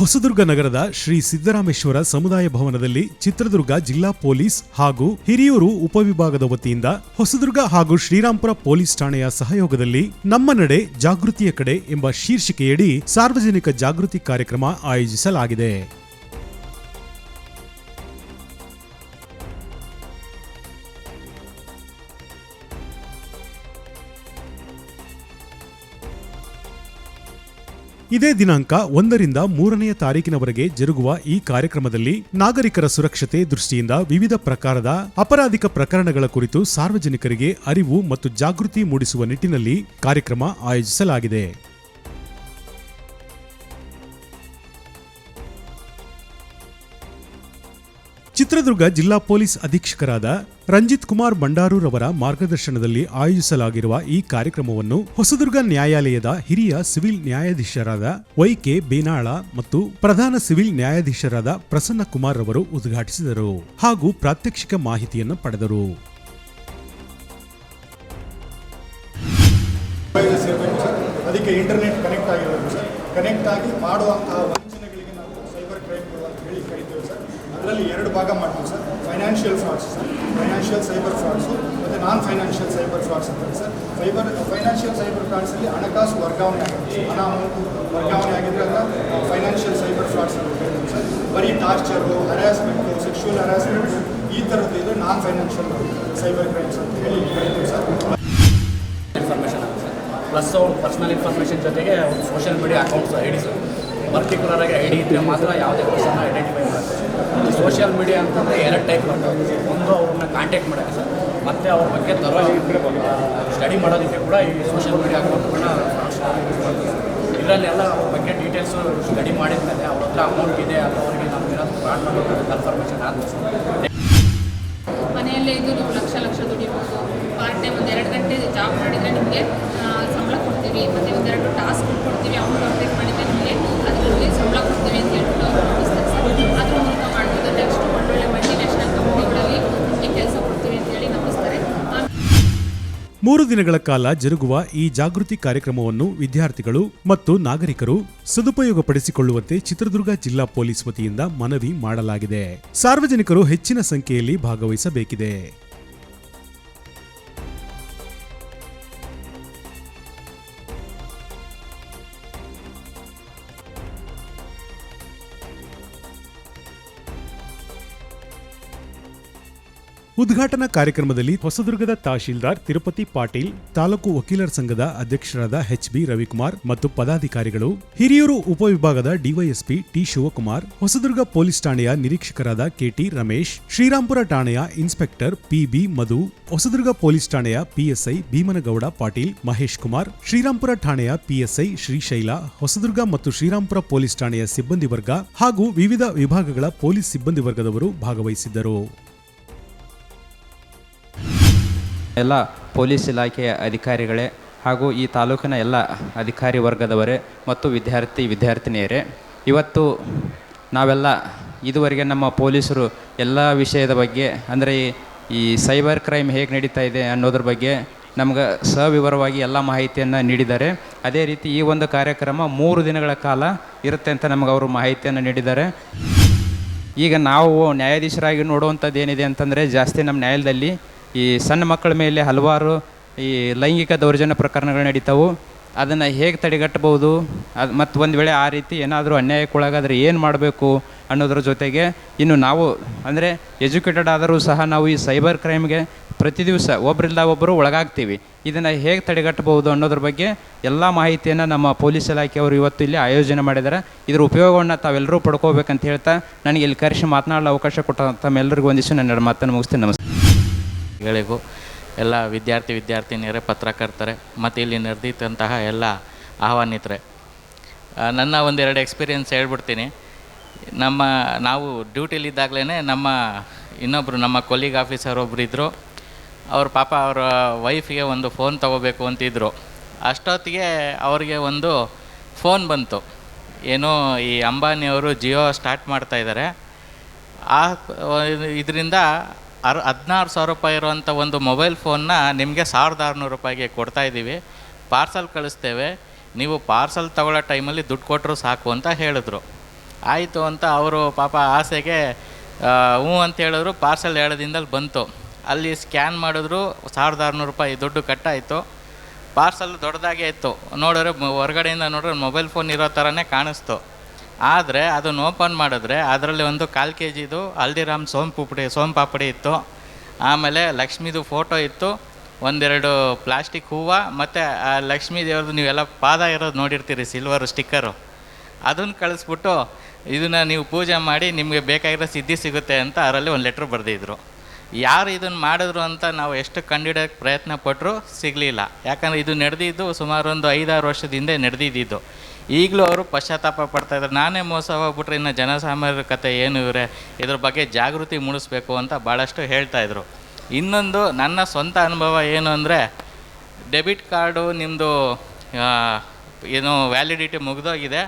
ಹೊಸದುರ್ಗ ನಗರದ ಶ್ರೀ ಸಿದ್ದರಾಮೇಶ್ವರ ಸಮುದಾಯ ಭವನದಲ್ಲಿ ಚಿತ್ರದುರ್ಗ ಜಿಲ್ಲಾ ಪೊಲೀಸ್ ಹಾಗೂ ಹಿರಿಯೂರು ಉಪವಿಭಾಗದ ವತಿಯಿಂದ ಹೊಸದುರ್ಗ ಹಾಗೂ ಶ್ರೀರಾಂಪುರ ಪೊಲೀಸ್ ಠಾಣೆಯ ಸಹಯೋಗದಲ್ಲಿ ನಮ್ಮ ನಡೆ ಜಾಗೃತಿಯ ಕಡೆ ಎಂಬ ಶೀರ್ಷಿಕೆಯಡಿ ಸಾರ್ವಜನಿಕ ಜಾಗೃತಿ ಕಾರ್ಯಕ್ರಮ ಆಯೋಜಿಸಲಾಗಿದೆ. ಇದೇ ದಿನಾಂಕ ಒಂದರಿಂದ ಮೂರನೆಯ ತಾರೀಕಿನವರೆಗೆ ಜರುಗುವ ಈ ಕಾರ್ಯಕ್ರಮದಲ್ಲಿ ನಾಗರಿಕರ ಸುರಕ್ಷತೆ ದೃಷ್ಟಿಯಿಂದ ವಿವಿಧ ಪ್ರಕಾರದ ಅಪರಾಧಿಕ ಪ್ರಕರಣಗಳ ಕುರಿತು ಸಾರ್ವಜನಿಕರಿಗೆ ಅರಿವು ಮತ್ತು ಜಾಗೃತಿ ಮೂಡಿಸುವ ನಿಟ್ಟಿನಲ್ಲಿ ಕಾರ್ಯಕ್ರಮ ಆಯೋಜಿಸಲಾಗಿದೆ. ಚಿತ್ರದುರ್ಗ ಜಿಲ್ಲಾ ಪೊಲೀಸ್ ಅಧೀಕ್ಷಕರಾದ ರಂಜಿತ್ ಕುಮಾರ್ ಬಂಡಾರೂರವರ ಮಾರ್ಗದರ್ಶನದಲ್ಲಿ ಆಯೋಜಿಸಲಾಗಿರುವ ಈ ಕಾರ್ಯಕ್ರಮವನ್ನು ಹೊಸದುರ್ಗ ನ್ಯಾಯಾಲಯದ ಹಿರಿಯ ಸಿವಿಲ್ ನ್ಯಾಯಾಧೀಶರಾದ ವೈಕೆ ಬೇನಾಳ ಮತ್ತು ಪ್ರಧಾನ ಸಿವಿಲ್ ನ್ಯಾಯಾಧೀಶರಾದ ಪ್ರಸನ್ನ ಕುಮಾರ್ ಅವರು ಉದ್ಘಾಟಿಸಿದರು ಹಾಗೂ ಪ್ರಾತ್ಯಕ್ಷಿಕ ಮಾಹಿತಿಯನ್ನು ಪಡೆದರು. ಅದಕ್ಕೆ ಇಂಟರ್ನೆಟ್ ಕನೆಕ್ಟ್ ಆಗಿರೋದು ಕನೆಕ್ಟ್ ಆಗಿ ಮಾಡುವಂತಹ ವಂಚನೆಗಳಿಗೆ ನಾವು ಸೈಬರ್ ಕ್ರೈಮ್ಗಳು ಅಂತ ಹೇಳಿ ಅದರಲ್ಲಿ ಎರಡು ಭಾಗ ಮಾಡ್ತೀವಿ sir. Financial frauds sir financial cyber frauds ಮತ್ತು ನಾನ್ ಫೈನಾನ್ಷಿಯಲ್ ಸೈಬರ್ ಫ್ರಾಡ್ಸ್ ಅಂತಾರೆ ಸರ್ ಸೈಬರ್ ಫೈನಾನ್ಷಿಯಲ್ ಸೈಬರ್ ಫ್ರಾಡ್ಸಲ್ಲಿ ಹಣಕಾಸು ವರ್ಗಾವಣೆ ಆಗುತ್ತೆ. ಹಣ ವರ್ಗಾವಣೆ ಆಗಿದ್ರೆ ಅದನ್ನ ಫೈನಾನ್ಷಿಯಲ್ ಸೈಬರ್ ಫ್ರಾಡ್ಸ್ ಅಂತ ಹೇಳ್ತೀವಿ ಸರ್ ಬರೀ ಟಾರ್ಚರು ಹರಾಸ್ಮೆಂಟು ಸೆಕ್ಷುವಲ್ ಹರಾಸ್ಮೆಂಟು ಈ ಥರದ್ದು ಇದು ನಾನ್ ಫೈನಾನ್ಷಿಯಲ್ ಸೈಬರ್ ಕ್ರೈಮ್ಸ್ ಅಂತ ಹೇಳಿ ಕರಿತೀವಿ ಸರ್ ಇನ್ಫಾರ್ಮೇಷನ್ ಆಗುತ್ತೆ ಪ್ಲಸ್ ಪರ್ಸನಲ್ ಇನ್ಫಾರ್ಮೇಷನ್ ಜೊತೆಗೆ social media accounts ID sir particular ಆಗಿ ಐ ಡಿ ಇದ್ದರೆ ಮಾತ್ರ ಯಾವುದೇ ಪರ್ಸನ್ನ ಐಡೆಂಟಿಫೈ ಒಂದು ಸೋಷಿಯಲ್ ಮೀಡಿಯಾ ಅಂತಂದರೆ ಎರಡು ಟೈಪ್ ಬರ್ತಾವೆ. ಒಂದು ಅವ್ರನ್ನ ಕಾಂಟ್ಯಾಕ್ಟ್ ಮಾಡೋಕ್ಕೆ ಸರ್, ಮತ್ತು ಅವ್ರ ಬಗ್ಗೆ ತರೋ ಸ್ಟಡಿ ಮಾಡೋದಕ್ಕೆ ಕೂಡ ಈ ಸೋಷಿಯಲ್ ಮೀಡಿಯಾ ಅಕೌಂಟ್ಗಳನ್ನ ಇದರಲ್ಲೆಲ್ಲ ಅವ್ರ ಬಗ್ಗೆ ಡೀಟೇಲ್ಸು ಸ್ಟಡಿ ಮಾಡಿದ್ಮೇಲೆ ಅವ್ರ ಹತ್ರ ಅಮೌಂಟ್ ಇದೆ ಅಥವಾ ಅವರಿಗೆ ನಮ್ಗೆ ಏನಾದರೂ ಫ್ರಾಡ್ ಮಾಡಬೇಕು ಕನ್ಫರ್ಮೇಷನ್ ಆದ ಮನೆಯಲ್ಲೇ ಇದ್ದು ಲಕ್ಷ ಲಕ್ಷ ದುಡಿಬೋದು. ಪಾರ್ಟ್ ಟೈಮ್ ಒಂದು ಎರಡು ಗಂಟೆ ಜಾಬ್ ಮಾಡಿದರೆ ನಿಮಗೆ ಸಂಬಳ ಕೊಡ್ತೀವಿ. ಮತ್ತು ಒಂದೆರಡು ಟಾಸ್ಕ್ ಕೊಡ್ತೀವಿ. ಅವ್ರು ಕಂಪ್ಲೀಟ್ ಮಾಡಿದರೆ ನಿಮಗೆ ಮೂರು ದಿನಗಳ ಕಾಲ ಜರುಗುವ ಈ ಜಾಗೃತಿ ಕಾರ್ಯಕ್ರಮವನ್ನು ವಿದ್ಯಾರ್ಥಿಗಳು ಮತ್ತು ನಾಗರಿಕರು ಸದುಪಯೋಗಪಡಿಸಿಕೊಳ್ಳುವಂತೆ ಚಿತ್ರದುರ್ಗ ಜಿಲ್ಲಾ ಪೊಲೀಸ್ ವತಿಯಿಂದ ಮನವಿ ಮಾಡಲಾಗಿದೆ. ಸಾರ್ವಜನಿಕರು ಹೆಚ್ಚಿನ ಸಂಖ್ಯೆಯಲ್ಲಿ ಭಾಗವಹಿಸಬೇಕಿದೆ. ಉದ್ಘಾಟನಾ ಕಾರ್ಯಕ್ರಮದಲ್ಲಿ ಹೊಸದುರ್ಗದ ತಹಶೀಲ್ದಾರ್ ತಿರುಪತಿ ಪಾಟೀಲ್, ತಾಲೂಕು ವಕೀಲರ ಸಂಘದ ಅಧ್ಯಕ್ಷರಾದ ಎಚ್ ಬಿ ರವಿಕುಮಾರ್ ಮತ್ತು ಪದಾಧಿಕಾರಿಗಳು, ಹಿರಿಯೂರು ಉಪವಿಭಾಗದ DYSP T Shivakumar, Hosadurga police ಠಾಣೆಯ ನಿರೀಕ್ಷಕರಾದ ಕೆಟಿ ರಮೇಶ್, ಶ್ರೀರಾಂಪುರ ಠಾಣೆಯ inspector PB Madhu, Hosadurga police ಠಾಣೆಯ ಪಿಎಸ್ಐ ಭೀಮನಗೌಡ ಪಾಟೀಲ್, ಮಹೇಶ್ ಕುಮಾರ್, ಶ್ರೀರಾಂಪುರ ಠಾಣೆಯ ಪಿಎಸ್ಐ ಶ್ರೀಶೈಲ, ಹೊಸದುರ್ಗ ಮತ್ತು ಶ್ರೀರಾಂಪುರ ಪೊಲೀಸ್ ಠಾಣೆಯ ಸಿಬ್ಬಂದಿ ವರ್ಗ ಹಾಗೂ ವಿವಿಧ ವಿಭಾಗಗಳ ಪೊಲೀಸ್ ಸಿಬ್ಬಂದಿ ವರ್ಗದವರು ಭಾಗವಹಿಸಿದ್ದರು. ಎಲ್ಲ ಪೊಲೀಸ್ ಇಲಾಖೆಯ ಅಧಿಕಾರಿಗಳೇ ಹಾಗೂ ಈ ತಾಲೂಕಿನ ಎಲ್ಲ ಅಧಿಕಾರಿ ವರ್ಗದವರೇ ಮತ್ತು ವಿದ್ಯಾರ್ಥಿ ವಿದ್ಯಾರ್ಥಿನಿಯರೇ. ಇವತ್ತು ನಾವೆಲ್ಲ ಇದುವರೆಗೆ ನಮ್ಮ ಪೊಲೀಸರು ಎಲ್ಲ ವಿಷಯದ ಬಗ್ಗೆ, ಅಂದರೆ ಈ- ಸೈಬರ್ ಕ್ರೈಮ್ ಹೇಗೆ ನಡೀತಾ ಇದೆ ಅನ್ನೋದ್ರ ಬಗ್ಗೆ ನಮ್ಗೆ ಸವಿವರವಾಗಿ ಎಲ್ಲ ಮಾಹಿತಿಯನ್ನು ನೀಡಿದ್ದಾರೆ. ಅದೇ ರೀತಿ ಈ ಒಂದು ಕಾರ್ಯಕ್ರಮ ಮೂರು ದಿನಗಳ ಕಾಲ ಇರುತ್ತೆ ಅಂತ ನಮಗೆ ಅವರು ಮಾಹಿತಿಯನ್ನು ನೀಡಿದ್ದಾರೆ. ಈಗ ನಾವು ನ್ಯಾಯಾಧೀಶರಾಗಿ ನೋಡುವಂಥದ್ದು ಏನಿದೆ ಅಂತಂದರೆ ಜಾಸ್ತಿ ನಮ್ಮ ನ್ಯಾಯಾಲಯದಲ್ಲಿ ಈ ಸಣ್ಣ ಮಕ್ಕಳ ಮೇಲೆ ಹಲವಾರು ಈ ಲೈಂಗಿಕ ದೌರ್ಜನ್ಯ ಪ್ರಕರಣಗಳು ನಡೀತಾವು. ಅದನ್ನು ಹೇಗೆ ತಡೆಗಟ್ಟಬಹುದು? ಅದು ಮತ್ತು ಒಂದು ವೇಳೆ ಆ ರೀತಿ ಏನಾದರೂ ಅನ್ಯಾಯಕ್ಕೊಳಗಾದರೆ ಏನು ಮಾಡಬೇಕು ಅನ್ನೋದ್ರ ಜೊತೆಗೆ ಇನ್ನು ನಾವು ಅಂದರೆ ಎಜುಕೇಟೆಡ್ ಆದರೂ ಸಹ ನಾವು ಈ ಸೈಬರ್ ಕ್ರೈಮ್ಗೆ ಪ್ರತಿ ದಿವಸ ಒಬ್ಬರಿಂದ ಒಬ್ಬರು ಒಳಗಾಗ್ತೀವಿ. ಇದನ್ನು ಹೇಗೆ ತಡೆಗಟ್ಟಬಹುದು ಅನ್ನೋದ್ರ ಬಗ್ಗೆ ಎಲ್ಲ ಮಾಹಿತಿಯನ್ನು ನಮ್ಮ ಪೊಲೀಸ್ ಇಲಾಖೆಯವರು ಇವತ್ತು ಇಲ್ಲಿ ಆಯೋಜನೆ ಮಾಡಿದ್ದಾರೆ. ಇದರ ಉಪಯೋಗವನ್ನು ತಾವೆಲ್ಲರೂ ಪಡ್ಕೋಬೇಕಂತ ಹೇಳ್ತಾ ನನಗೆ ಇಲ್ಲಿ ಕರೆಸಿ ಮಾತನಾಡಲು ಅವಕಾಶ ಕೊಟ್ಟ ತಮ್ಮೆಲ್ಲರಿಗೂ ಒಂದಿಷ್ಟು ನನ್ನ ಮಾತನ್ನು ಮುಗಿಸ್ತೀನಿ. ನಮಸ್ಕಾರ ಗಳಿಗೂ ಎಲ್ಲ ವಿದ್ಯಾರ್ಥಿ ವಿದ್ಯಾರ್ಥಿನಿಯರೇ ಪತ್ರಕರ್ತರೆ, ಮತ್ತು ಇಲ್ಲಿ ನಡೆದಿದ್ದಂತಹ ಎಲ್ಲ ಆಹ್ವಾನಿತರೆ. ನನ್ನ ಒಂದೆರಡು ಎಕ್ಸ್ಪೀರಿಯೆನ್ಸ್ ಹೇಳ್ಬಿಡ್ತೀನಿ. ನಮ್ಮ, ನಾವು ಡ್ಯೂಟಿಲಿದ್ದಾಗಲೇ ನಮ್ಮ ಇನ್ನೊಬ್ಬರು ನಮ್ಮ ಕೊಲೀಗ್ ಆಫೀಸರ್ ಒಬ್ಬರು ಇದ್ದರು ಅವ್ರ ಪಾಪ ಅವರ ವೈಫಿಗೆ ಒಂದು ಫೋನ್ ತೊಗೋಬೇಕು ಅಂತಿದ್ರು. ಅಷ್ಟೊತ್ತಿಗೆ ಅವ್ರಿಗೆ ಒಂದು ಫೋನ್ ಬಂತು. ಏನೋ ಈ ಅಂಬಾನಿಯವರು ಜಿಯೋ ಸ್ಟಾರ್ಟ್ ಮಾಡ್ತಾ ಇದ್ದಾರೆ. ಆ, ಇದರಿಂದ ಅರ್ ಹದಿನಾರು ಸಾವಿರ ರೂಪಾಯಿ ಇರುವಂಥ ಒಂದು ಮೊಬೈಲ್ ಫೋನ್ನ ನಿಮಗೆ ಸಾವಿರದ ಆರುನೂರು ರೂಪಾಯಿಗೆ ಕೊಡ್ತಾ ಇದ್ದೀವಿ. ಪಾರ್ಸಲ್ ಕಳಿಸ್ತೇವೆ. ನೀವು ಪಾರ್ಸಲ್ ತಗೊಳ್ಳೋ ಟೈಮಲ್ಲಿ ದುಡ್ಡು ಕೊಟ್ಟರು ಸಾಕು ಅಂತ ಹೇಳಿದ್ರು. ಆಯಿತು ಅಂತ ಅವರು ಪಾಪ ಆಸೆಗೆ ಹ್ಞೂ ಅಂತ ಹೇಳಿದ್ರು. ಪಾರ್ಸಲ್ ಎರಡು ಬಂತು. ಅಲ್ಲಿ ಸ್ಕ್ಯಾನ್ ಮಾಡಿದ್ರು ಸಾವಿರದ ಆರುನೂರು ರೂಪಾಯಿ ದುಡ್ಡು ಕಟ್ಟಾಯಿತು. ಪಾರ್ಸಲ್ ದೊಡ್ಡದಾಗೇ ಇತ್ತು. ನೋಡಿದ್ರೆ ಹೊರಗಡೆಯಿಂದ ನೋಡಿದ್ರೆ ಮೊಬೈಲ್ ಫೋನ್ ಇರೋ ಥರನೇ ಕಾಣಿಸ್ತು. ಆದರೆ ಅದನ್ನು ಓಪನ್ ಮಾಡಿದ್ರೆ ಅದರಲ್ಲಿ ಒಂದು ಕಾಲು ಕೆ ಜಿದು ಹಲ್ದಿರಾಮ್ ಸೋಂಪು ಪುಪಡಿ ಸೋಮ್ ಪಾಪಡಿ ಇತ್ತು. ಆಮೇಲೆ ಲಕ್ಷ್ಮೀದು ಫೋಟೋ ಇತ್ತು. ಒಂದೆರಡು ಪ್ಲಾಸ್ಟಿಕ್ ಹೂವು ಮತ್ತು ಆ ಲಕ್ಷ್ಮೀ ದೇವ್ರದ್ದು ನೀವೆಲ್ಲ ಪಾದ ಇರೋದು ನೋಡಿರ್ತೀರಿ ಸಿಲ್ವರ್ ಸ್ಟಿಕ್ಕರು ಅದನ್ನು ಕಳಿಸ್ಬಿಟ್ಟು ಇದನ್ನು ನೀವು ಪೂಜೆ ಮಾಡಿ ನಿಮಗೆ ಬೇಕಾಗಿರೋ ಸಿದ್ಧಿ ಸಿಗುತ್ತೆ ಅಂತ ಅದರಲ್ಲಿ ಒಂದು ಲೆಟ್ರ್ ಬರೆದಿದ್ರು. ಯಾರು ಇದನ್ನು ಮಾಡಿದ್ರು ಅಂತ ನಾವು ಎಷ್ಟು ಕಂಡುಹಿಡಿಯೋಕ್ಕೆ ಪ್ರಯತ್ನ ಪಟ್ಟರು ಸಿಗಲಿಲ್ಲ. ಯಾಕಂದರೆ ಇದು ನಡೆದಿದ್ದು ಸುಮಾರು ಒಂದು ಐದಾರು ವರ್ಷದ ಹಿಂದೆ ನಡೆದಿದ್ದು. ಈಗಲೂ ಅವರು ಪಶ್ಚಾತ್ತಾಪ ಪಡ್ತಾಯಿದ್ರು ನಾನೇ ಮೋಸ ಹೋಗ್ಬಿಟ್ರೆ ಇನ್ನು ಜನಸಾಮಾನ್ಯರ ಕತೆ ಏನು ಇವರೇ? ಇದ್ರ ಬಗ್ಗೆ ಜಾಗೃತಿ ಮೂಡಿಸ್ಬೇಕು ಅಂತ ಭಾಳಷ್ಟು ಹೇಳ್ತಾಯಿದ್ರು ಇನ್ನೊಂದು ನನ್ನ ಸ್ವಂತ ಅನುಭವ ಏನು ಅಂದರೆ, ಡೆಬಿಟ್ ಕಾರ್ಡು ನಿಮ್ಮದು ಏನು ವ್ಯಾಲಿಡಿಟಿ ಮುಗಿದೋಗಿದೆ,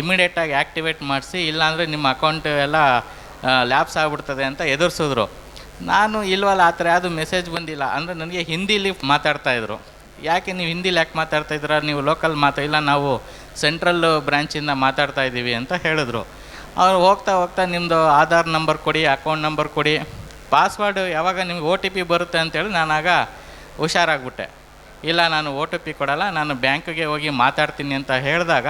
ಇಮಿಡಿಯೇಟಾಗಿ ಆ್ಯಕ್ಟಿವೇಟ್ ಮಾಡಿಸಿ, ಇಲ್ಲಾಂದರೆ ನಿಮ್ಮ ಅಕೌಂಟ್ ಎಲ್ಲ ಲ್ಯಾಪ್ಸ್ ಆಗಿಬಿಡ್ತದೆ ಅಂತ ಎದುರಿಸಿದ್ರು. ನಾನು ಇಲ್ವಲ್ಲ, ಆ ಥರ ಯಾವುದು ಮೆಸೇಜ್ ಬಂದಿಲ್ಲ. ಅಂದರೆ ನನಗೆ ಹಿಂದಿಲಿ ಮಾತಾಡ್ತಾಯಿದ್ರು ಯಾಕೆ ನೀವು ಹಿಂದಿಲಿ ಯಾಕೆ ಮಾತಾಡ್ತಾ ಇದ್ದೀರಾ? ನೀವು ಲೋಕಲ್ ಮಾತಾ, ಇಲ್ಲ ನಾವು ಸೆಂಟ್ರಲ್ ಬ್ರ್ಯಾಂಚಿಂದ ಮಾತಾಡ್ತಾ ಇದ್ದೀವಿ ಅಂತ ಹೇಳಿದ್ರು. ಅವ್ರು ಹೋಗ್ತಾ ಹೋಗ್ತಾ ನಿಮ್ಮದು ಆಧಾರ್ ನಂಬರ್ ಕೊಡಿ ಅಕೌಂಟ್ ನಂಬರ್ ಕೊಡಿ. ಪಾಸ್ವರ್ಡ್ ಯಾವಾಗ ನಿಮ್ಗೆ ಓ ಟಿ ಪಿ ಬರುತ್ತೆ ಅಂತೇಳಿ ನಾನಾಗ ಹುಷಾರಾಗ್ಬಿಟ್ಟೆ. ಇಲ್ಲ, ನಾನು ಓ ಟಿ ಪಿ ಕೊಡಲ್ಲ, ನಾನು ಬ್ಯಾಂಕಿಗೆ ಹೋಗಿ ಮಾತಾಡ್ತೀನಿ ಅಂತ ಹೇಳಿದಾಗ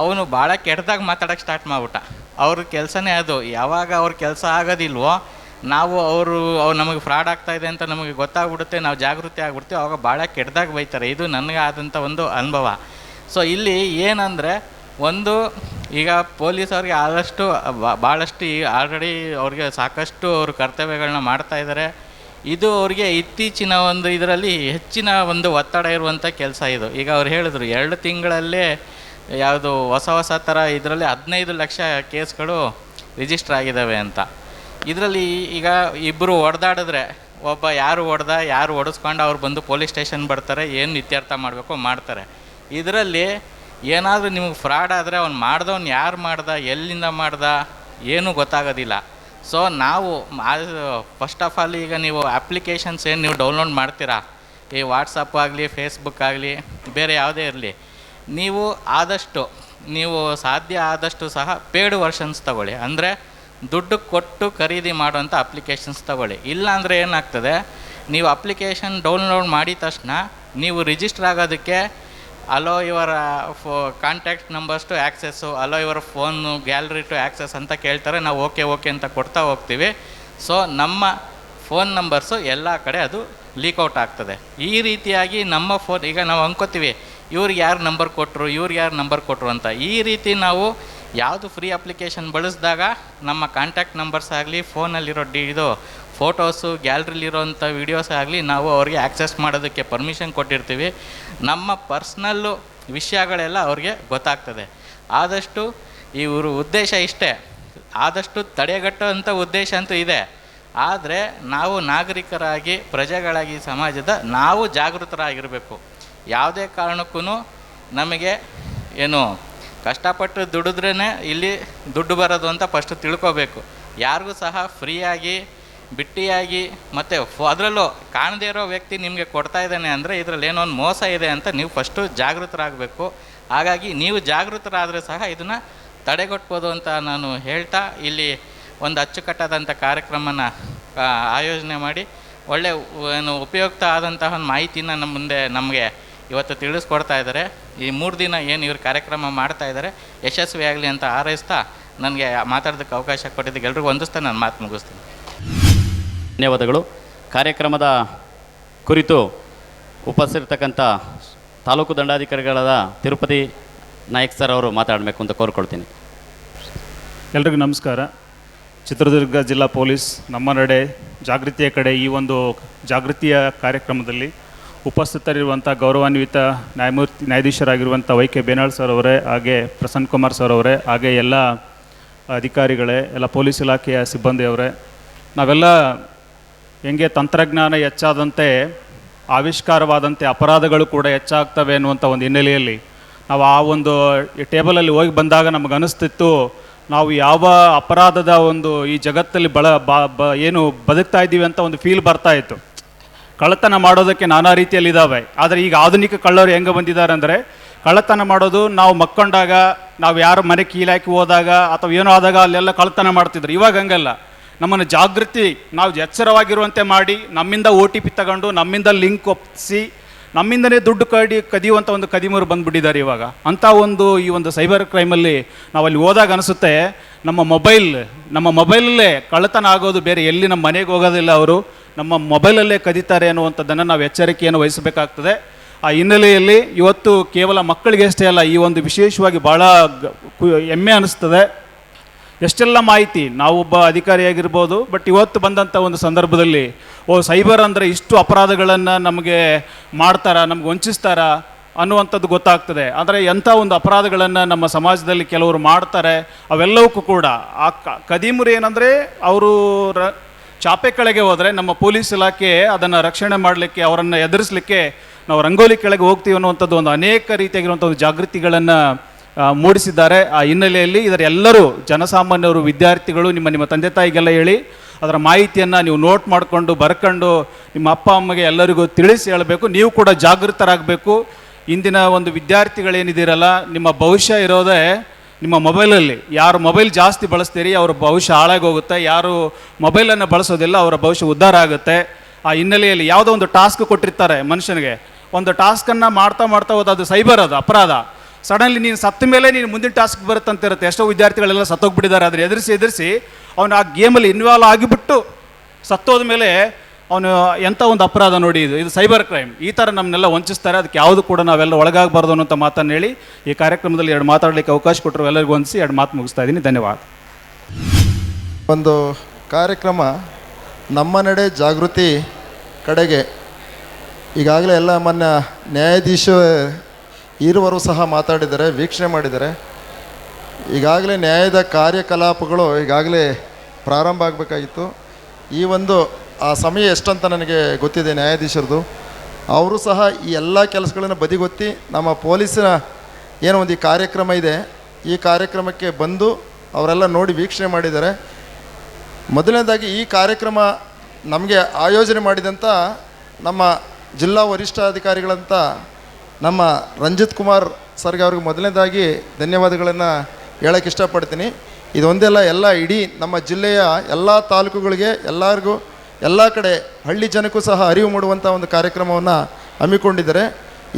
ಅವನು ಭಾಳ ಕೆಟ್ಟದಾಗ ಮಾತಾಡೋಕ್ಕೆ ಸ್ಟಾರ್ಟ್ ಮಾಡಿಬಿಟ್ಟ. ಅವ್ರ ಕೆಲಸನೇ ಅದು. ಯಾವಾಗ ಅವ್ರ ಕೆಲಸ ಆಗೋದಿಲ್ವೋ ನಾವು ಅವರು ಅವ್ರು ನಮಗೆ ಫ್ರಾಡ್ ಆಗ್ತಾ ಇದೆ ಅಂತ ನಮಗೆ ಗೊತ್ತಾಗ್ಬಿಡುತ್ತೆ, ನಾವು ಜಾಗೃತಿ ಆಗ್ಬಿಡ್ತೀವಿ, ಅವಾಗ ಭಾಳ ಕೆಟ್ಟದಾಗ ಬೈತಾರೆ. ಇದು ನನಗೆ ಆದಂಥ ಒಂದು ಅನುಭವ. ಸೊ ಇಲ್ಲಿ ಏನಂದರೆ, ಒಂದು ಈಗ ಪೊಲೀಸ್ ಅವ್ರಿಗೆ ಆದಷ್ಟು ಭಾಳಷ್ಟು ಈ ಆಲ್ರೆಡಿ ಅವ್ರಿಗೆ ಸಾಕಷ್ಟು ಅವರು ಕರ್ತವ್ಯಗಳನ್ನ ಮಾಡ್ತಾ ಇದ್ದಾರೆ ಇದು ಅವ್ರಿಗೆ ಇತ್ತೀಚಿನ ಒಂದು ಇದರಲ್ಲಿ ಹೆಚ್ಚಿನ ಒಂದು ಒತ್ತಡ ಇರುವಂಥ ಕೆಲಸ ಇದು. ಈಗ ಅವ್ರು ಹೇಳಿದ್ರು, ಎರಡು ತಿಂಗಳಲ್ಲೇ ಯಾವುದು ಹೊಸ ಹೊಸ ಥರ ಇದರಲ್ಲಿ ಹದಿನೈದು ಲಕ್ಷ ಕೇಸ್ಗಳು ರಿಜಿಸ್ಟರ್ ಆಗಿದ್ದಾವೆ ಅಂತ. ಇದರಲ್ಲಿ ಈಗ ಇಬ್ಬರು ಹೊಡೆದಾಡಿದ್ರೆ ಒಬ್ಬ ಯಾರು ಹೊಡೆದ, ಯಾರು ಹೊಡೆಸ್ಕೊಂಡು ಅವ್ರು ಬಂದು ಪೊಲೀಸ್ ಸ್ಟೇಷನ್ ಬರ್ತಾರೆ, ಏನು ಇತ್ಯರ್ಥ ಮಾಡಬೇಕು ಮಾಡ್ತಾರೆ. ಇದರಲ್ಲಿ ಏನಾದರೂ ನಿಮಗೆ ಫ್ರಾಡ್ ಆದರೆ ಅವ್ನು ಮಾಡ್ದವ್ನು ಯಾರು ಮಾಡ್ದ, ಎಲ್ಲಿಂದ ಮಾಡ್ದ, ಏನೂ ಗೊತ್ತಾಗೋದಿಲ್ಲ. ಸೊ ನಾವು ಫಸ್ಟ್ ಆಫ್ ಆಲ್ ಈಗ ನೀವು ಅಪ್ಲಿಕೇಶನ್ಸ್ ಏನು ನೀವು ಡೌನ್ಲೋಡ್ ಮಾಡ್ತೀರಾ? ಈ ವಾಟ್ಸಪ್ ಆಗಲಿ ಫೇಸ್ಬುಕ್ ಆಗಲಿ, ಬೇರೆ ಯಾವುದೇ ಇರಲಿ. ನೀವು ಆದಷ್ಟು, ನೀವು ಸಾಧ್ಯ ಆದಷ್ಟು ಸಹ ಪೇಡ್ ವರ್ಷನ್ಸ್ ತಗೊಳ್ಳಿ. ಅಂದರೆ ದುಡ್ಡು ಕೊಟ್ಟು ಖರೀದಿ ಮಾಡುವಂಥ ಅಪ್ಲಿಕೇಶನ್ಸ್ ತಗೊಳ್ಳಿ. ಇಲ್ಲಾಂದರೆ ಏನಾಗ್ತದೆ, ನೀವು ಅಪ್ಲಿಕೇಶನ್ ಡೌನ್ಲೋಡ್ ಮಾಡಿದ ತಕ್ಷಣ ನೀವು ರಿಜಿಸ್ಟರ್ ಆಗೋದಕ್ಕೆ ಅಲೋ ಇವರ ಫೋ contact numbers to access allow ಇವರ ಫೋನು ಗ್ಯಾಲರಿ ಟು ಆ್ಯಕ್ಸೆಸ್ ಅಂತ ಕೇಳ್ತಾರೆ. ನಾವು ಓಕೆ ಓಕೆ ಅಂತ ಕೊಡ್ತಾ ಹೋಗ್ತೀವಿ. ಸೊ ನಮ್ಮ ಫೋನ್ ನಂಬರ್ಸು ಎಲ್ಲ ಕಡೆ ಅದು ಲೀಕ್ಔಟ್ ಆಗ್ತದೆ. ಈ ರೀತಿಯಾಗಿ ನಮ್ಮ ಫೋನ್ ಈಗ ನಾವು ಅನ್ಕೋತೀವಿ ಇವ್ರಿಗೆ ಯಾರು ನಂಬರ್ ಕೊಟ್ಟರು ಇವ್ರಿಗೆ ಯಾರು ನಂಬರ್ ಕೊಟ್ಟರು ಅಂತ. ಈ ರೀತಿ ನಾವು ಯಾವುದು ಫ್ರೀ ಅಪ್ಲಿಕೇಶನ್ ಬಳಸಿದಾಗ ನಮ್ಮ ಕಾಂಟ್ಯಾಕ್ಟ್ ನಂಬರ್ಸ್ ಆಗಲಿ ಫೋನಲ್ಲಿರೋ ಡಿ ಇದು ಫೋಟೋಸು ಗ್ಯಾಲ್ರಿಲಿರೋಂಥ ವೀಡಿಯೋಸ್ ಆಗಲಿ ನಾವು ಅವ್ರಿಗೆ ಆ್ಯಕ್ಸೆಸ್ ಮಾಡೋದಕ್ಕೆ ಪರ್ಮಿಷನ್ ಕೊಟ್ಟಿರ್ತೀವಿ. ನಮ್ಮ ಪರ್ಸ್ನಲ್ಲು ವಿಷಯಗಳೆಲ್ಲ ಅವ್ರಿಗೆ ಗೊತ್ತಾಗ್ತದೆ. ಆದಷ್ಟು ಇವರು ಉದ್ದೇಶ ಇಷ್ಟೇ. ಆದಷ್ಟು ತಡೆಗಟ್ಟುವಂಥ ಉದ್ದೇಶ ಅಂತೂ ಇದೆ. ಆದರೆ ನಾವು ನಾಗರಿಕರಾಗಿ, ಪ್ರಜೆಗಳಾಗಿ ಸಮಾಜದ ನಾವು ಜಾಗೃತರಾಗಿರಬೇಕು. ಯಾವುದೇ ಕಾರಣಕ್ಕೂ ನಮಗೆ ಏನು ಕಷ್ಟಪಟ್ಟು ದುಡಿದ್ರೇ ಇಲ್ಲಿ ದುಡ್ಡು ಬರೋದು ಅಂತ ಫಸ್ಟ್ ತಿಳ್ಕೋಬೇಕು. ಯಾರಿಗೂ ಸಹ ಫ್ರೀಯಾಗಿ, ಬಿಟ್ಟಿಯಾಗಿ, ಮತ್ತು ಅದರಲ್ಲೂ ಕಾಣದೇ ಇರೋ ವ್ಯಕ್ತಿ ನಿಮಗೆ ಕೊಡ್ತಾ ಇದ್ದಾನೆ ಅಂದರೆ ಇದರಲ್ಲಿ ಏನೋ ಒಂದು ಮೋಸ ಇದೆ ಅಂತ ನೀವು ಫಸ್ಟು ಜಾಗೃತರಾಗಬೇಕು. ಹಾಗಾಗಿ ನೀವು ಜಾಗೃತರಾದರೆ ಸಹ ಇದನ್ನು ತಡೆಗಟ್ಬೋದು ಅಂತ ನಾನು ಹೇಳ್ತಾ, ಇಲ್ಲಿ ಒಂದು ಅಚ್ಚುಕಟ್ಟಾದಂಥ ಕಾರ್ಯಕ್ರಮನ ಆಯೋಜನೆ ಮಾಡಿ ಒಳ್ಳೆ, ಏನು ಉಪಯುಕ್ತ ಆದಂತಹ ಒಂದು ಮಾಹಿತಿನ ನಮ್ಮ ಮುಂದೆ ನಮಗೆ ಇವತ್ತು ತಿಳಿಸ್ಕೊಡ್ತಾ ಇದ್ದಾರೆ. ಈ ಮೂರು ದಿನ ಏನು ಇವರು ಕಾರ್ಯಕ್ರಮ ಮಾಡ್ತಾ ಇದ್ದಾರೆ ಯಶಸ್ವಿಯಾಗಲಿ ಅಂತ ಹಾರೈಸ್ತಾ ನನಗೆ ಮಾತಾಡೋದಕ್ಕೆ ಅವಕಾಶ ಕೊಟ್ಟಿದ್ದಕ್ಕೆ ಎಲ್ರಿಗೂ ಹೊಂದಿಸ್ತಾ ನಾನು ಮಾತು ಮುಗಿಸ್ತೀನಿ. ಧನ್ಯವಾದಗಳು. ಕಾರ್ಯಕ್ರಮದ ಕುರಿತು ಉಪಸ್ಥಿರ್ತಕ್ಕಂಥ ತಾಲೂಕು ದಂಡಾಧಿಕಾರಿಗಳಾದ ತಿರುಪತಿ ನಾಯಕ್ ಸರ್ ಅವರು ಮಾತಾಡಬೇಕು ಅಂತ ಕೋರ್ಕೊಳ್ತೀನಿ. ಎಲ್ರಿಗೂ ನಮಸ್ಕಾರ. ಚಿತ್ರದುರ್ಗ ಜಿಲ್ಲಾ ಪೊಲೀಸ್ ನಮ್ಮ ನಡೆ ಜಾಗೃತಿಯ ಕಡೆ ಈ ಒಂದು ಜಾಗೃತಿಯ ಕಾರ್ಯಕ್ರಮದಲ್ಲಿ ಉಪಸ್ಥಿತರಿರುವಂಥ ಗೌರವಾನ್ವಿತ ನ್ಯಾಯಮೂರ್ತಿ ನ್ಯಾಯಾಧೀಶರಾಗಿರುವಂಥ ವೈ ಕೆ ಬೇನಾಳ್ ಸರ್ ಅವರೇ, ಹಾಗೆ ಪ್ರಸನ್ನ ಕುಮಾರ್ ಸರ್ ಅವರೇ, ಹಾಗೆ ಎಲ್ಲ ಅಧಿಕಾರಿಗಳೇ, ಎಲ್ಲ ಪೊಲೀಸ್ ಇಲಾಖೆಯ ಸಿಬ್ಬಂದಿಯವರೇ. ನಾವೆಲ್ಲ ಹೆಂಗೆ ತಂತ್ರಜ್ಞಾನ ಹೆಚ್ಚಾದಂತೆ, ಆವಿಷ್ಕಾರವಾದಂತೆ ಅಪರಾಧಗಳು ಕೂಡ ಹೆಚ್ಚಾಗ್ತವೆ ಅನ್ನುವಂಥ ಒಂದು ಹಿನ್ನೆಲೆಯಲ್ಲಿ ನಾವು ಆ ಒಂದು ಟೇಬಲಲ್ಲಿ ಹೋಗಿ ಬಂದಾಗ ನಮಗೆ ಅನಿಸ್ತಿತ್ತು, ನಾವು ಯಾವ ಅಪರಾಧದ ಒಂದು ಈ ಜಗತ್ತಲ್ಲಿ ಬಳ, ಬ ಬ, ಏನು ಬದುಕ್ತಾ ಇದ್ದೀವಿ ಅಂತ ಒಂದು ಫೀಲ್ ಬರ್ತಾ ಇತ್ತು. ಕಳ್ಳತನ ಮಾಡೋದಕ್ಕೆ ನಾನಾ ರೀತಿಯಲ್ಲಿ ಇದ್ದಾವೆ ಆದರೆ ಈಗ ಆಧುನಿಕ ಕಳ್ಳರು ಹೆಂಗೆ ಬಂದಿದ್ದಾರೆ ಅಂದರೆ, ಕಳ್ಳತನ ಮಾಡೋದು ನಾವು ಮಕ್ಕೊಂಡಾಗ, ನಾವು ಯಾರು ಮನೆ ಕೀಲಾಕಿ ಹೋದಾಗ ಅಥವಾ ಏನೋ ಆದಾಗ ಅಲ್ಲೆಲ್ಲ ಕಳ್ಳತನ ಮಾಡ್ತಿದ್ರು. ಇವಾಗ ಹಂಗಲ್ಲ. ನಮ್ಮನ್ನು ಜಾಗೃತಿ ನಾವು ಎಚ್ಚರವಾಗಿರುವಂತೆ ಮಾಡಿ, ನಮ್ಮಿಂದ ಓ ಟಿ ಪಿ ತಗೊಂಡು, ನಮ್ಮಿಂದ ಲಿಂಕ್ ಒಪ್ಪಿಸಿ, ನಮ್ಮಿಂದನೇ ದುಡ್ಡು ಕಡಿ ಕದಿಯುವಂಥ ಒಂದು ಕದಿಮರು ಬಂದುಬಿಟ್ಟಿದ್ದಾರೆ ಇವಾಗ. ಅಂಥ ಒಂದು ಈ ಒಂದು ಸೈಬರ್ ಕ್ರೈಮಲ್ಲಿ ನಾವಲ್ಲಿ ಹೋದಾಗ ಅನಿಸುತ್ತೆ ನಮ್ಮ ಮೊಬೈಲ್, ನಮ್ಮ ಮೊಬೈಲಲ್ಲೇ ಕಳ್ಳತನ ಆಗೋದು ಬೇರೆ ಎಲ್ಲಿ ನಮ್ಮ ಮನೆಗೆ ಹೋಗೋದಿಲ್ಲ ಅವರು. ನಮ್ಮ ಮೊಬೈಲಲ್ಲೇ ಕದೀತಾರೆ ಅನ್ನುವಂಥದ್ದನ್ನು ನಾವು ಎಚ್ಚರಿಕೆಯನ್ನು ವಹಿಸಬೇಕಾಗ್ತದೆ. ಆ ಹಿನ್ನೆಲೆಯಲ್ಲಿ ಇವತ್ತು ಕೇವಲ ಮಕ್ಕಳಿಗೆ ಅಷ್ಟೇ ಅಲ್ಲ, ಈ ಒಂದು ವಿಶೇಷವಾಗಿ ಭಾಳ ಹೆಮ್ಮೆ ಅನಿಸ್ತದೆ. ಎಷ್ಟೆಲ್ಲ ಮಾಹಿತಿ, ನಾವೊಬ್ಬ ಅಧಿಕಾರಿಯಾಗಿರ್ಬೋದು ಬಟ್ ಇವತ್ತು ಬಂದಂಥ ಒಂದು ಸಂದರ್ಭದಲ್ಲಿ, ಓ, ಸೈಬರ್ ಅಂದರೆ ಇಷ್ಟು ಅಪರಾಧಗಳನ್ನು ನಮಗೆ ಮಾಡ್ತಾರಾ, ನಮ್ಗೆ ವಂಚಿಸ್ತಾರ ಅನ್ನುವಂಥದ್ದು ಗೊತ್ತಾಗ್ತದೆ. ಆದರೆ ಎಂಥ ಒಂದು ಅಪರಾಧಗಳನ್ನು ನಮ್ಮ ಸಮಾಜದಲ್ಲಿ ಕೆಲವರು ಮಾಡ್ತಾರೆ, ಅವೆಲ್ಲವಕ್ಕೂ ಕೂಡ ಆ ಕದೀಮರು ಏನಂದರೆ ಅವರು ರ ಚಾಪೆ ಕೆಳಗೆ ಹೋದರೆ ನಮ್ಮ ಪೊಲೀಸ್ ಇಲಾಖೆ ಅದನ್ನು ರಕ್ಷಣೆ ಮಾಡಲಿಕ್ಕೆ ಅವರನ್ನು ಎದುರಿಸಲಿಕ್ಕೆ ನಾವು ರಂಗೋಲಿ ಕೆಳಗೆ ಹೋಗ್ತೀವಿ ಅನ್ನುವಂಥದ್ದು ಒಂದು ಅನೇಕ ರೀತಿಯಾಗಿರುವಂಥ ಒಂದು ಜಾಗೃತಿಗಳನ್ನು ಮೂಡಿಸಿದ್ದಾರೆ. ಆ ಹಿನ್ನೆಲೆಯಲ್ಲಿ ಇದರ ಎಲ್ಲರೂ ಜನಸಾಮಾನ್ಯರು, ವಿದ್ಯಾರ್ಥಿಗಳು, ನಿಮ್ಮ ನಿಮ್ಮ ತಂದೆ ತಾಯಿಗೆಲ್ಲ ಹೇಳಿ ಅದರ ಮಾಹಿತಿಯನ್ನು ನೀವು ನೋಟ್ ಮಾಡಿಕೊಂಡು ಬರ್ಕೊಂಡು ನಿಮ್ಮ ಅಪ್ಪ, ಅಮ್ಮಗೆ ಎಲ್ಲರಿಗೂ ತಿಳಿಸಿ ಹೇಳಬೇಕು. ನೀವು ಕೂಡ ಜಾಗೃತರಾಗಬೇಕು. ಇಂದಿನ ಒಂದು ವಿದ್ಯಾರ್ಥಿಗಳೇನಿದ್ದೀರಲ್ಲ, ನಿಮ್ಮ ಭವಿಷ್ಯ ಇರೋದೇ ನಿಮ್ಮ ಮೊಬೈಲಲ್ಲಿ. ಯಾರು ಮೊಬೈಲ್ ಜಾಸ್ತಿ ಬಳಸ್ತೀರಿ, ಅವರ ಭವಿಷ್ಯ ಹಾಳಾಗಿ ಹೋಗುತ್ತೆ ಯಾರು ಮೊಬೈಲನ್ನು ಬಳಸೋದಿಲ್ಲ, ಅವರ ಭವಿಷ್ಯ ಉದ್ಧಾರ ಆಗುತ್ತೆ. ಆ ಹಿನ್ನೆಲೆಯಲ್ಲಿ ಯಾವುದೋ ಒಂದು ಟಾಸ್ಕ್ ಕೊಟ್ಟಿರ್ತಾರೆ ಮನುಷ್ಯನಿಗೆ. ಒಂದು ಟಾಸ್ಕನ್ನು ಮಾಡ್ತಾ ಮಾಡ್ತಾ ಹೋದ ಅದು ಸೈಬರ್ ಅದು, ಅಪರಾಧ. ಸಡನ್ಲಿ ನೀನು ಸತ್ತ ಮೇಲೆ ನೀನು ಮುಂದಿನ ಟಾಸ್ಕ್ ಬರುತ್ತಂತ ಇರುತ್ತೆ ಎಷ್ಟೋ ವಿದ್ಯಾರ್ಥಿಗಳೆಲ್ಲ ಸತ್ತೋಗ್ಬಿಟ್ಟಿದ್ದಾರೆ. ಆದರೆ ಎದುರಿಸಿ ಎದುರಿಸಿ, ಅವನು ಆ ಗೇಮಲ್ಲಿ ಇನ್ವಾಲ್ವ್ ಆಗಿಬಿಟ್ಟು ಸತ್ತೋದ ಮೇಲೆ ಅವನು ಎಂಥ ಒಂದು ಅಪರಾಧ ನೋಡಿ, ಇದು ಇದು ಸೈಬರ್ ಕ್ರೈಮ್. ಈ ಥರ ನಮ್ಮನ್ನೆಲ್ಲ ವಂಚಿಸ್ತಾರೆ, ಅದಕ್ಕೆ ಯಾವುದು ಕೂಡ ನಾವೆಲ್ಲ ಒಳಗಾಗಬಾರ್ದು ಅನ್ನೋಂಥ ಮಾತನ್ನು ಹೇಳಿ ಈ ಕಾರ್ಯಕ್ರಮದಲ್ಲಿ ಎರಡು ಮಾತಾಡಲಿಕ್ಕೆ ಅವಕಾಶ ಕೊಟ್ಟರು ಎಲ್ಲರಿಗೂ ವಂದಿಸಿ ಎರಡು ಮಾತು ಮುಗಿಸ್ತಾ ಇದ್ದೀನಿ. ಧನ್ಯವಾದ. ಒಂದು ಕಾರ್ಯಕ್ರಮ ನಮ್ಮ ನಡೆ ಜಾಗೃತಿ ಕಡೆಗೆ. ಈಗಾಗಲೇ ಎಲ್ಲ ಮೊನ್ನೆ ನ್ಯಾಯಾಧೀಶ ಇರುವರು ಸಹ ಮಾತಾಡಿದ್ದಾರೆ, ವೀಕ್ಷಣೆ ಮಾಡಿದ್ದಾರೆ. ಈಗಾಗಲೇ ನ್ಯಾಯದ ಕಾರ್ಯಕಲಾಪಗಳು ಈಗಾಗಲೇ ಪ್ರಾರಂಭ ಆಗಬೇಕಾಗಿತ್ತು. ಈ ಒಂದು ಆ ಸಮಯ ಎಷ್ಟಂತ ನನಗೆ ಗೊತ್ತಿದೆ ನ್ಯಾಯಾಧೀಶರದು. ಅವರು ಸಹ ಈ ಎಲ್ಲ ಕೆಲಸಗಳನ್ನು ಬದಿಗೊತ್ತಿ ನಮ್ಮ ಪೊಲೀಸಿನ ಏನೋ ಒಂದು ಈ ಕಾರ್ಯಕ್ರಮ ಇದೆ. ಈ ಕಾರ್ಯಕ್ರಮಕ್ಕೆ ಬಂದು ಅವರೆಲ್ಲ ನೋಡಿ ವೀಕ್ಷಣೆ ಮಾಡಿದ್ದಾರೆ. ಮೊದಲನೇದಾಗಿ ಈ ಕಾರ್ಯಕ್ರಮ ನಮಗೆ ಆಯೋಜನೆ ಮಾಡಿದಂಥ ನಮ್ಮ ಜಿಲ್ಲಾ ವರಿಷ್ಠಾಧಿಕಾರಿಗಳಂತ ನಮ್ಮ ರಂಜಿತ್ ಕುಮಾರ್ ಸರ್ಗೆ ಅವ್ರಿಗೆ ಮೊದಲನೇದಾಗಿ ಧನ್ಯವಾದಗಳನ್ನು ಹೇಳೋಕ್ಕೆ ಇಷ್ಟಪಡ್ತೀನಿ. ಇದೊಂದೆಲ್ಲ ಎಲ್ಲ ಇಡೀ ನಮ್ಮ ಜಿಲ್ಲೆಯ ಎಲ್ಲ ತಾಲೂಕುಗಳಿಗೆ ಎಲ್ಲರಿಗೂ ಎಲ್ಲ ಕಡೆ ಹಳ್ಳಿ ಜನಕ್ಕೂ ಸಹ ಅರಿವು ಮೂಡುವಂಥ ಒಂದು ಕಾರ್ಯಕ್ರಮವನ್ನು ಹಮ್ಮಿಕೊಂಡಿದ್ದಾರೆ.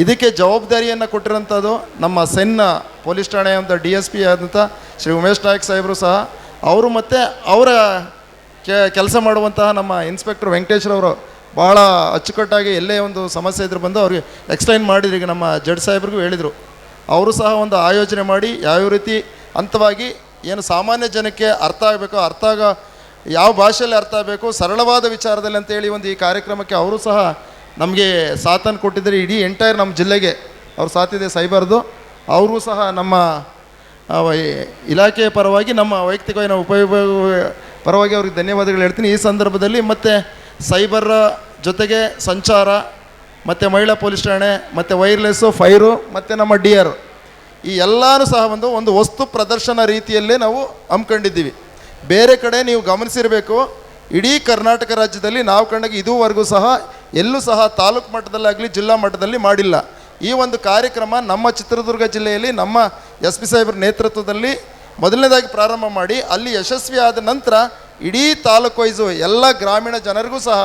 ಇದಕ್ಕೆ ಜವಾಬ್ದಾರಿಯನ್ನು ಕೊಟ್ಟಿರುವಂಥದ್ದು ನಮ್ಮ ಸೆನ್ನ ಪೊಲೀಸ್ ಠಾಣೆ ಅಂತ ಡಿ ಎಸ್ ಪಿ ಆದಂಥ ಶ್ರೀ ಉಮೇಶ್ ನಾಯಕ್ ಸಾಹೇಬರು ಸಹ. ಅವರು ಮತ್ತು ಅವರ ಕೆಲಸ ಮಾಡುವಂತಹ ನಮ್ಮ ಇನ್ಸ್ಪೆಕ್ಟರ್ ವೆಂಕಟೇಶ್ರವರು ಭಾಳ ಅಚ್ಚುಕಟ್ಟಾಗಿ ಎಲ್ಲೇ ಒಂದು ಸಮಸ್ಯೆ ಇದ್ರೆ ಬಂದು ಅವ್ರಿಗೆ ಎಕ್ಸ್ಪ್ಲೈನ್ ಮಾಡಿದ್ರು ಈಗ ನಮ್ಮ ಜಡ್ ಸಾಹೇಬ್ರಿಗೂ ಹೇಳಿದರು. ಅವರು ಸಹ ಒಂದು ಆಯೋಜನೆ ಮಾಡಿ ಯಾವ್ಯಾವ ರೀತಿ ಹಂತವಾಗಿ ಏನು ಸಾಮಾನ್ಯ ಜನಕ್ಕೆ ಅರ್ಥ ಆಗಬೇಕೋ ಅರ್ಥ ಆಗ ಯಾವ ಭಾಷೆಯಲ್ಲಿ ಅರ್ಥ ಆಗಬೇಕು, ಸರಳವಾದ ವಿಚಾರದಲ್ಲಿ ಅಂತೇಳಿ ಒಂದು ಈ ಕಾರ್ಯಕ್ರಮಕ್ಕೆ ಅವರು ಸಹ ನಮಗೆ ಸಾಥನ್ನು ಕೊಟ್ಟಿದ್ದಾರೆ. ಇಡೀ ಎಂಟೈರ್ ನಮ್ಮ ಜಿಲ್ಲೆಗೆ ಅವ್ರು ಸಾಥಿದೆ ಸೈಬರ್ದು. ಅವರು ಸಹ ನಮ್ಮ ಇಲಾಖೆಯ ಪರವಾಗಿ, ನಮ್ಮ ವೈಯಕ್ತಿಕವಾಗಿ ನಾವು ಉಪಯೋಗ, ಪರವಾಗಿ ಅವ್ರಿಗೆ ಧನ್ಯವಾದಗಳು ಹೇಳ್ತೀನಿ. ಈ ಸಂದರ್ಭದಲ್ಲಿ ಮತ್ತು ಸೈಬರ್ ಜೊತೆಗೆ ಸಂಚಾರ, ಮತ್ತು ಮಹಿಳಾ ಪೊಲೀಸ್ ಠಾಣೆ, ಮತ್ತು ವೈರ್ಲೆಸ್ಸು, ಫೈರು, ಮತ್ತು ನಮ್ಮ ಡಿ ಆರ್ ಈ ಎಲ್ಲನೂ ಸಹ ಒಂದು ಒಂದು ವಸ್ತು ಪ್ರದರ್ಶನ ರೀತಿಯಲ್ಲೇ ನಾವು ಹಮ್ಮಿಕೊಂಡಿದ್ದೀವಿ. ಬೇರೆ ಕಡೆ ನೀವು ಗಮನಿಸಿರಬೇಕು, ಇಡೀ ಕರ್ನಾಟಕ ರಾಜ್ಯದಲ್ಲಿ ನಾವು ಕಂಡಾಗ ಇದುವರೆಗೂ ಸಹ ಎಲ್ಲೂ ಸಹ ತಾಲೂಕು ಮಟ್ಟದಲ್ಲಾಗಲಿ ಜಿಲ್ಲಾ ಮಟ್ಟದಲ್ಲಿ ಮಾಡಿಲ್ಲ. ಈ ಒಂದು ಕಾರ್ಯಕ್ರಮ ನಮ್ಮ ಚಿತ್ರದುರ್ಗ ಜಿಲ್ಲೆಯಲ್ಲಿ ನಮ್ಮ ಎಸ್ ಪಿ ಸಾಹೇಬ್ರ ನೇತೃತ್ವದಲ್ಲಿ ಮೊದಲನೇದಾಗಿ ಪ್ರಾರಂಭ ಮಾಡಿ, ಅಲ್ಲಿ ಯಶಸ್ವಿ ಆದ ನಂತರ ಇಡೀ ತಾಲೂಕು ವೈಸು ಎಲ್ಲ ಗ್ರಾಮೀಣ ಜನರಿಗೂ ಸಹ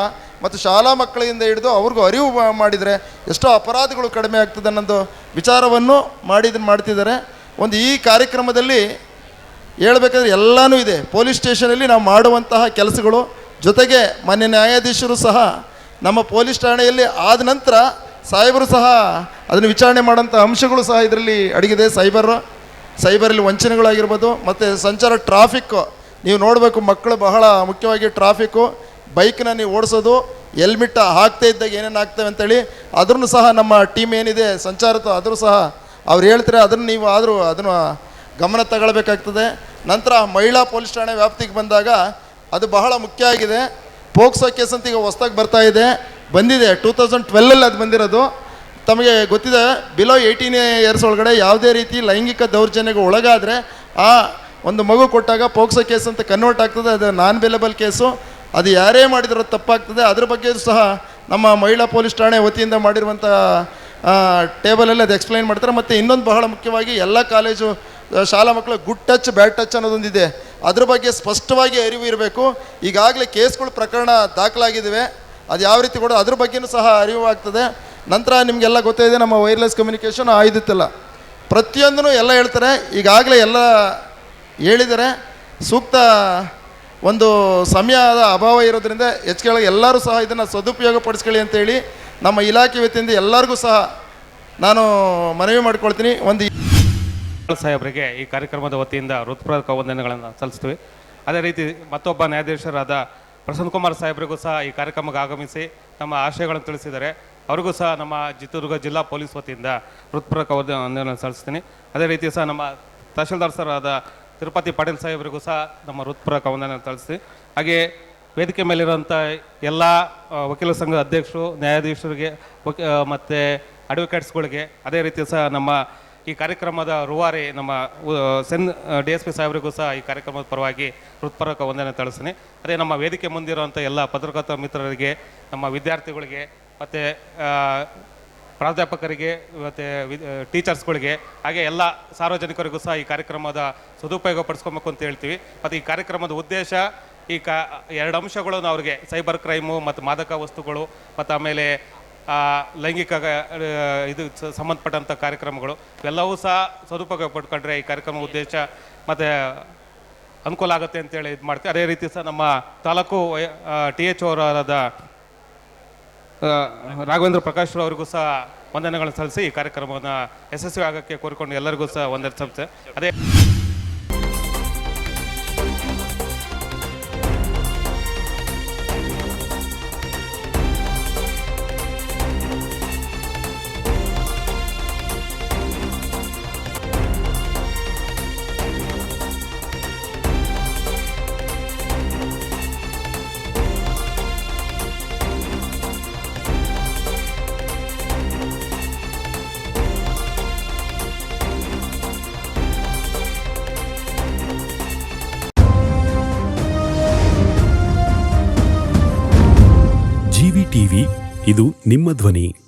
ಮತ್ತು ಶಾಲಾ ಮಕ್ಕಳಿಂದ ಹಿಡಿದು ಅವ್ರಿಗೂ ಅರಿವು ಮಾಡಿದರೆ ಎಷ್ಟೋ ಅಪರಾಧಗಳು ಕಡಿಮೆ ಆಗ್ತದೆ ಅನ್ನೋದು ವಿಚಾರವನ್ನು ಮಾಡಿದ, ಮಾಡ್ತಿದ್ದಾರೆ. ಒಂದು ಈ ಕಾರ್ಯಕ್ರಮದಲ್ಲಿ ಹೇಳ್ಬೇಕಾದ್ರೆ ಎಲ್ಲನೂ ಇದೆ. ಪೊಲೀಸ್ ಸ್ಟೇಷನಲ್ಲಿ ನಾವು ಮಾಡುವಂತಹ ಕೆಲಸಗಳು, ಜೊತೆಗೆ ಮಾನ್ಯ ನ್ಯಾಯಾಧೀಶರು ಸಹ ನಮ್ಮ ಪೊಲೀಸ್ ಠಾಣೆಯಲ್ಲಿ ಆದ ನಂತರ ಸಾಹೇಬರು ಸಹ ಅದನ್ನು ವಿಚಾರಣೆ ಮಾಡೋಂಥ ಅಂಶಗಳು ಸಹ ಇದರಲ್ಲಿ ಅಡಗಿದೆ. ಸೈಬರ್, ಸೈಬರಲ್ಲಿ ವಂಚನೆಗಳಾಗಿರ್ಬೋದು, ಮತ್ತು ಸಂಚಾರ ಟ್ರಾಫಿಕ್ಕು. ನೀವು ನೋಡಬೇಕು, ಮಕ್ಕಳು ಬಹಳ ಮುಖ್ಯವಾಗಿ ಟ್ರಾಫಿಕ್ಕು. ಬೈಕ್ನ ನೀವು ಓಡಿಸೋದು, ಹೆಲ್ಮೆಟ್ ಹಾಕ್ತಾ ಇದ್ದಾಗ ಏನೇನು ಆಗ್ತವೆ ಅಂತೇಳಿ ಅದನ್ನು ಸಹ ನಮ್ಮ ಟೀಮ್ ಏನಿದೆ, ಸಂಚಾರದ್ದು ಅದರೂ ಸಹ ಅವ್ರು ಹೇಳ್ತಾರೆ, ಅದನ್ನು ನೀವು ಆದರೂ ಅದನ್ನು ಗಮನ ತಗೊಳ್ಬೇಕಾಗ್ತದೆ. ನಂತರ ಮಹಿಳಾ ಪೊಲೀಸ್ ಠಾಣೆ ವ್ಯಾಪ್ತಿಗೆ ಬಂದಾಗ ಅದು ಬಹಳ ಮುಖ್ಯ ಆಗಿದೆ. ಪೋಕ್ಸೋ ಕೇಸ್ ಅಂತ ಈಗ ಹೊಸ್ದಾಗಿ ಬರ್ತಾ ಇದೆ. ಬಂದಿದೆ. ಟೂ ತೌಸಂಡ್ ಟ್ವೆಲ್ಲಲ್ಲಿ ಅದು ಬಂದಿರೋದು. ತಮಗೆ ಗೊತ್ತಿದೆ ಬಿಲೋ ಏಯ್ಟೀನ್ ಇಯರ್ಸ್ ಒಳಗಡೆ ಯಾವುದೇ ರೀತಿ ಲೈಂಗಿಕ ದೌರ್ಜನ್ಯಕ್ಕೆ ಒಳಗಾದರೆ ಆ ಒಂದು ಮಗು ಕೊಟ್ಟಾಗ ಪೋಕ್ಸೋ ಕೇಸ್ ಅಂತ ಕನ್ವರ್ಟ್ ಆಗ್ತದೆ. ಅದು ನಾನ್ ಬೆಲೆಬಲ್ ಕೇಸು. ಅದು ಯಾರೇ ಮಾಡಿದರೂ ತಪ್ಪಾಗ್ತದೆ. ಅದ್ರ ಬಗ್ಗೆ ಸಹ ನಮ್ಮ ಮಹಿಳಾ ಪೊಲೀಸ್ ಠಾಣೆ ವತಿಯಿಂದ ಮಾಡಿರುವಂಥ ಟೇಬಲಲ್ಲಿ ಅದು ಎಕ್ಸ್ಪ್ಲೈನ್ ಮಾಡ್ತಾರೆ. ಮತ್ತು ಇನ್ನೊಂದು ಬಹಳ ಮುಖ್ಯವಾಗಿ ಎಲ್ಲ ಕಾಲೇಜು ಶಾಲಾ ಮಕ್ಕಳು ಗುಡ್ ಟಚ್, ಬ್ಯಾಡ್ ಟಚ್ ಅನ್ನೋದೊಂದಿದೆ. ಅದ್ರ ಬಗ್ಗೆ ಸ್ಪಷ್ಟವಾಗಿ ಅರಿವು ಇರಬೇಕು. ಈಗಾಗಲೇ ಕೇಸ್ಗಳು ಪ್ರಕರಣ ದಾಖಲಾಗಿದ್ದಾವೆ ಅದು ಯಾವ ರೀತಿ ಕೂಡ ಅದ್ರ ಬಗ್ಗೆನೂ ಸಹ ಅರಿವು ಆಗ್ತದೆ. ನಂತರ ನಿಮಗೆಲ್ಲ ಗೊತ್ತಿದೆ ನಮ್ಮ ವೈರ್ಲೆಸ್ ಕಮ್ಯುನಿಕೇಷನ್ ಆಯ್ದಿತ್ತಲ್ಲ ಪ್ರತಿಯೊಂದೂ ಎಲ್ಲ ಹೇಳ್ತಾರೆ. ಈಗಾಗಲೇ ಎಲ್ಲ ಹೇಳಿದರೆ ಸೂಕ್ತ ಒಂದು ಸಮಯದ ಅಭಾವ ಇರೋದ್ರಿಂದ ಹೆಚ್ಚಿಗೆ ಎಲ್ಲರೂ ಸಹ ಇದನ್ನು ಸದುಪಯೋಗ ಪಡಿಸ್ಕೊಳ್ಳಿ ಅಂತೇಳಿ ನಮ್ಮ ಇಲಾಖೆ ವತಿಯಿಂದ ಎಲ್ಲರಿಗೂ ಸಹ ನಾನು ಮನವಿ ಮಾಡ್ಕೊಳ್ತೀನಿ. ಒಂದು ಸಾಹೇಬರಿಗೆ ಈ ಕಾರ್ಯಕ್ರಮದ ವತಿಯಿಂದ ಹೃತ್ಪೂರ್ವಕ ವಂದನೆಗಳನ್ನು ಸಲ್ಲಿಸ್ತೀವಿ. ಅದೇ ರೀತಿ ಮತ್ತೊಬ್ಬ ನ್ಯಾಯಾಧೀಶರಾದ ಪ್ರಸನ್ನ ಕುಮಾರ್ ಸಾಹೇಬ್ರಿಗೂ ಸಹ ಈ ಕಾರ್ಯಕ್ರಮಕ್ಕೆ ಆಗಮಿಸಿ ನಮ್ಮ ಆಶಯಗಳನ್ನು ತಿಳಿಸಿದ್ದಾರೆ. ಅವರಿಗೂ ಸಹ ನಮ್ಮ ಚಿತ್ರದುರ್ಗ ಜಿಲ್ಲಾ ಪೊಲೀಸ್ ವತಿಯಿಂದ ಹೃತ್ಪೂರ್ವಕ ವಂದ- ವಂದನೆಗಳನ್ನು ಸಲ್ಲಿಸ್ತೀನಿ. ಅದೇ ರೀತಿ ಸಹ ನಮ್ಮ ತಹಶೀಲ್ದಾರ್ ಸರ್ ಆದ ತಿರುಪತಿ ಪಾಟೀಲ್ ಸಾಹೇಬ್ರಿಗೂ ಸಹ ನಮ್ಮ ಹೃತ್ಪೂರ್ವಕ ವಂದನೆ ಸಲ್ಲಿಸ್ತೀವಿ ಹಾಗೆ ವೇದಿಕೆ ಮೇಲಿರುವಂಥ ಎಲ್ಲ ವಕೀಲ ಸಂಘದ ಅಧ್ಯಕ್ಷರು, ನ್ಯಾಯಾಧೀಶರಿಗೆ, ವಕೀ ಮತ್ತು ಅಡ್ವೊಕೇಟ್ಸ್ಗಳಿಗೆ ಅದೇ ರೀತಿ ಸಹ ನಮ್ಮ ಈ ಕಾರ್ಯಕ್ರಮದ ರೂವಾರಿ ನಮ್ಮ ಸೆನ್ ಡಿ ಎಸ್ ಪಿ ಸಾಹೇಬರಿಗೂ ಸಹ ಈ ಕಾರ್ಯಕ್ರಮದ ಪರವಾಗಿ ಹೃತ್ಪೂರ್ವಕ ವಂದನೆ ತಳಿಸ್ತೀನಿ. ಅದೇ ನಮ್ಮ ವೇದಿಕೆ ಮುಂದಿರುವಂಥ ಎಲ್ಲ ಪತ್ರಕರ್ತ ಮಿತ್ರರಿಗೆ, ನಮ್ಮ ವಿದ್ಯಾರ್ಥಿಗಳಿಗೆ, ಮತ್ತು ಪ್ರಾಧ್ಯಾಪಕರಿಗೆ, ಮತ್ತು ಟೀಚರ್ಸ್ಗಳಿಗೆ, ಹಾಗೆ ಎಲ್ಲ ಸಾರ್ವಜನಿಕರಿಗೂ ಸಹ ಈ ಕಾರ್ಯಕ್ರಮದ ಸದುಪಯೋಗ ಪಡಿಸ್ಕೊಬೇಕು ಅಂತ ಹೇಳ್ತೀವಿ. ಮತ್ತು ಈ ಕಾರ್ಯಕ್ರಮದ ಉದ್ದೇಶ ಈ ಕ, ಎರಡು ಅಂಶಗಳನ್ನು ಅವ್ರಿಗೆ, ಸೈಬರ್ ಕ್ರೈಮು, ಮತ್ತು ಮಾದಕ ವಸ್ತುಗಳು, ಮತ್ತು ಆಮೇಲೆ ಲೈಂಗಿಕ ಇದು ಸಂಬಂಧಪಟ್ಟಂಥ ಕಾರ್ಯಕ್ರಮಗಳು, ಇವೆಲ್ಲವೂ ಸಹ ಸದುಪಯೋಗ ಪಡ್ಕೊಂಡ್ರೆ ಈ ಕಾರ್ಯಕ್ರಮ ಉದ್ದೇಶ ಮತ್ತು ಅನುಕೂಲ ಆಗುತ್ತೆ ಅಂತೇಳಿ ಇದು ಮಾಡ್ತೀವಿ. ಅದೇ ರೀತಿ ಸಹ ನಮ್ಮ ತಾಲೂಕು ಟಿ ಎಚ್ ಅವರಾದ ರಾಘವೇಂದ್ರ ಪ್ರಕಾಶ್ ಅವರಿಗೂ ಸಹ ವಂದನೆಗಳನ್ನು ಸಲ್ಲಿಸಿ ಈ ಕಾರ್ಯಕ್ರಮವನ್ನು ಯಶಸ್ವಿ ಆಗೋಕ್ಕೆ ಕೋರಿಕೊಂಡು ಎಲ್ಲರಿಗೂ ಸಹ ಒಂದೆರಡು ಸಂಸ್ಥೆ ಅದೇ ನಿಮ್ಮ ಧ್ವನಿ